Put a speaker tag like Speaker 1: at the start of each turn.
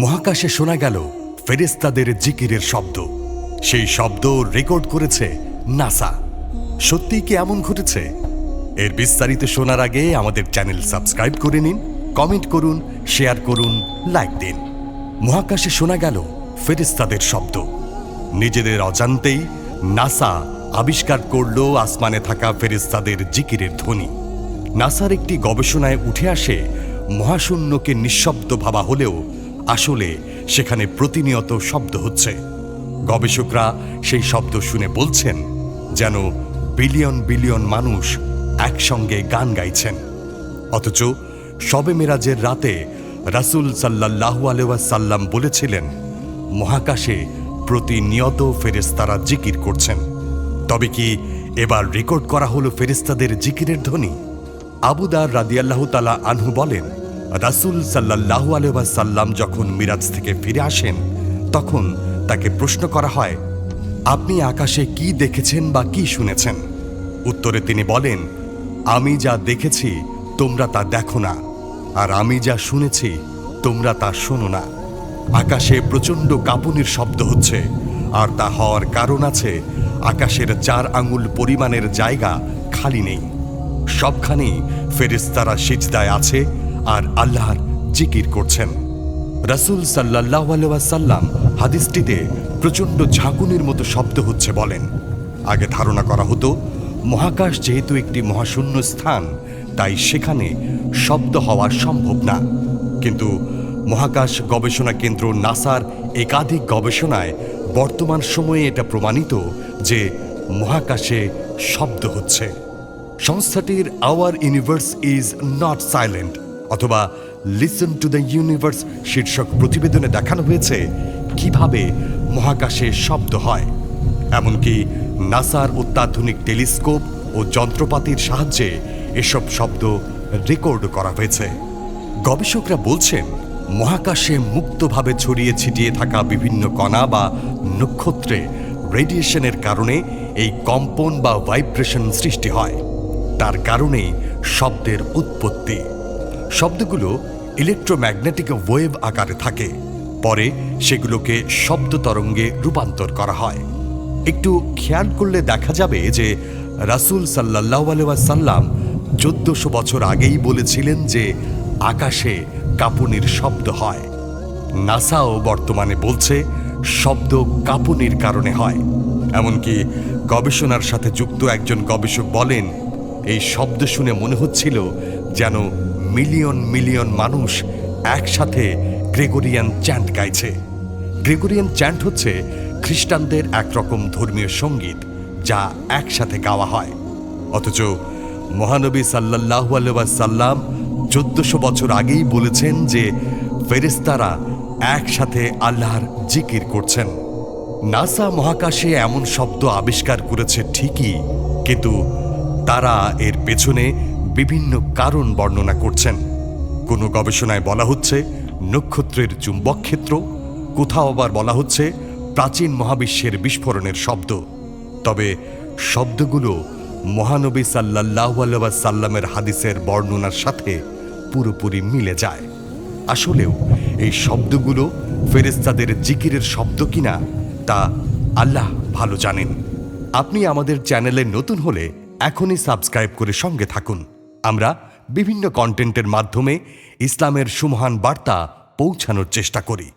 Speaker 1: মহাকাশে শোনা গেল ফেরেস্তাদের জিকিরের শব্দ। সেই শব্দ রেকর্ড করেছে নাসা। সত্যি কি এমন ঘটেছে? এর বিস্তারিত শোনার আগে আমাদের চ্যানেল সাবস্ক্রাইব করে নিন, কমেন্ট করুন, শেয়ার করুন, লাইক দিন। মহাকাশে শোনা গেল ফেরেস্তাদের শব্দ। নিজেদের অজান্তেই নাসা আবিষ্কার করল আসমানে থাকা ফেরেস্তাদের জিকিরের ধ্বনি। নাসার একটি গবেষণায় উঠে আসে মহাশূন্যকে নিঃশব্দ ভাবা হলেও আসলে সেখানে প্রতিনিয়ত শব্দ হচ্ছে। গবেষকরা সেই শব্দ শুনে বলছেন যেন বিলিয়ন বিলিয়ন মানুষ একসঙ্গে গান গাইছেন। অথচ শবে মেরাজের রাতে রাসূল সাল্লাল্লাহু আলাইহি সাল্লাম বলেছিলেন, মহাকাশে প্রতিনিয়ত ফেরেশতারা জিকির করছেন। তবে কি এবার রেকর্ড করা হলো ফেরেশতাদের জিকিরের ধ্বনি? আবুদার রাদিয়াল্লাহু তালা আনহু বলেন রাসূল সাল্লাল্লাহু আলাইহি সাল্লাম যখন মিরাজ থেকে ফিরে আসেন, তখন তাকে প্রশ্ন করা হয়, আপনি আকাশে কি দেখেছেন বা কি শুনেছেন? উত্তরে তিনি বলেন, আমি যা দেখেছি, তোমরা তা দেখো না, আর আমি যা শুনেছি, তোমরা তা শোনো না। আকাশে প্রচণ্ড কাঁপুনির শব্দ হচ্ছে, আর তা হওয়ার কারণ আছে, আকাশের চার আঙুল পরিমাণের জায়গা খালি নেই। সবখানেই ফেরেস্তারা সিজদায় আছে আর আল্লাহর জিকির করছেন। রাসূল সাল্লাহ সাল্লাম হাদিসটিতে প্রচণ্ড ঝাঁকুনির মতো শব্দ হচ্ছে বলেন। আগে ধারণা করা হতো, মহাকাশ যেহেতু একটি মহাশূন্য স্থান, তাই সেখানে শব্দ হওয়া সম্ভব না। কিন্তু মহাকাশ গবেষণা কেন্দ্র নাসার একাধিক গবেষণায় বর্তমান সময়ে এটা প্রমাণিত যে মহাকাশে শব্দ হচ্ছে। সংস্থাটির our universe is not silent অথবা লিসন টু দ্য ইউনিভার্স শীর্ষক প্রতিবেদনে দেখানো হয়েছে কীভাবে মহাকাশে শব্দ হয়। এমনকি নাসার অত্যাধুনিক টেলিস্কোপ ও যন্ত্রপাতির সাহায্যে এসব শব্দ রেকর্ড করা হয়েছে। গবেষকরা বলছেন, মহাকাশে মুক্তভাবে ছড়িয়ে ছিটিয়ে থাকা বিভিন্ন কণা বা নক্ষত্রে রেডিয়েশনের কারণে এই কম্পন বা ভাইব্রেশন সৃষ্টি হয়। তার কারণেই শব্দের উৎপত্তি। শব্দগুলো ইলেকট্রোম্যাগনেটিক ওয়েভ আকারে থাকে। পরে সেগুলোকে শব্দ তরঙ্গে রূপান্তর করা হয়। একটু খেয়াল করলে দেখা যাবে যে রাসূল সাল্লাহ সাল্লাম চোদ্দশো বছর আগেই বলেছিলেন যে আকাশে কাঁপুনির শব্দ হয়। নাসাও বর্তমানে বলছে শব্দ কাঁপুনির কারণে হয়। এমনকি গবেষণার সাথে যুক্ত একজন গবেষক বলেন, এই শব্দ শুনে মনে হচ্ছিল যেন মিলিয়ন মিলিয়ন মানুষ একসাথে গ্রেগরিয়ান চ্যান্ট গাইছে। গ্রেগরিয়ান চ্যান্ট হচ্ছে খ্রিস্টানদের একরকম ধর্মীয় সংগীত যা একসাথে গাওয়া হয়। অথচ মহানবী সাল্লাহু সাল্লাম চোদ্দশো বছর আগেই বলেছেন যে ফেরেস্তারা একসাথে আল্লাহর জিকির করছেন। নাসা মহাকাশে এমন শব্দ আবিষ্কার করেছে ঠিকই, কিন্তু তারা এর পেছনে বিভিন্ন কারণ বর্ণনা করছেন। কোনো গবেষণায় বলা হচ্ছে, নক্ষত্রের চুম্বক ক্ষেত্র, কোথাও আবার বলা হচ্ছে, প্রাচীন মহাবিশ্বের বিস্ফোরণের শব্দ। তবে শব্দগুলো মহানবী সাল্লাহ সাল্লামের হাদিসের বর্ণনার সাথে পুরোপুরি মিলে যায়। আসলেও এই শব্দগুলো ফেরেস্তাদের জিকিরের শব্দ কিনা, তা আল্লাহ ভালো জানেন। আপনি আমাদের চ্যানেলে নতুন হলে এখনই সাবস্ক্রাইব করে সঙ্গে থাকুন। আমরা বিভিন্ন কন্টেন্টের মাধ্যমে ইসলামের সুমহান বার্তা পৌঁছানোর চেষ্টা করি।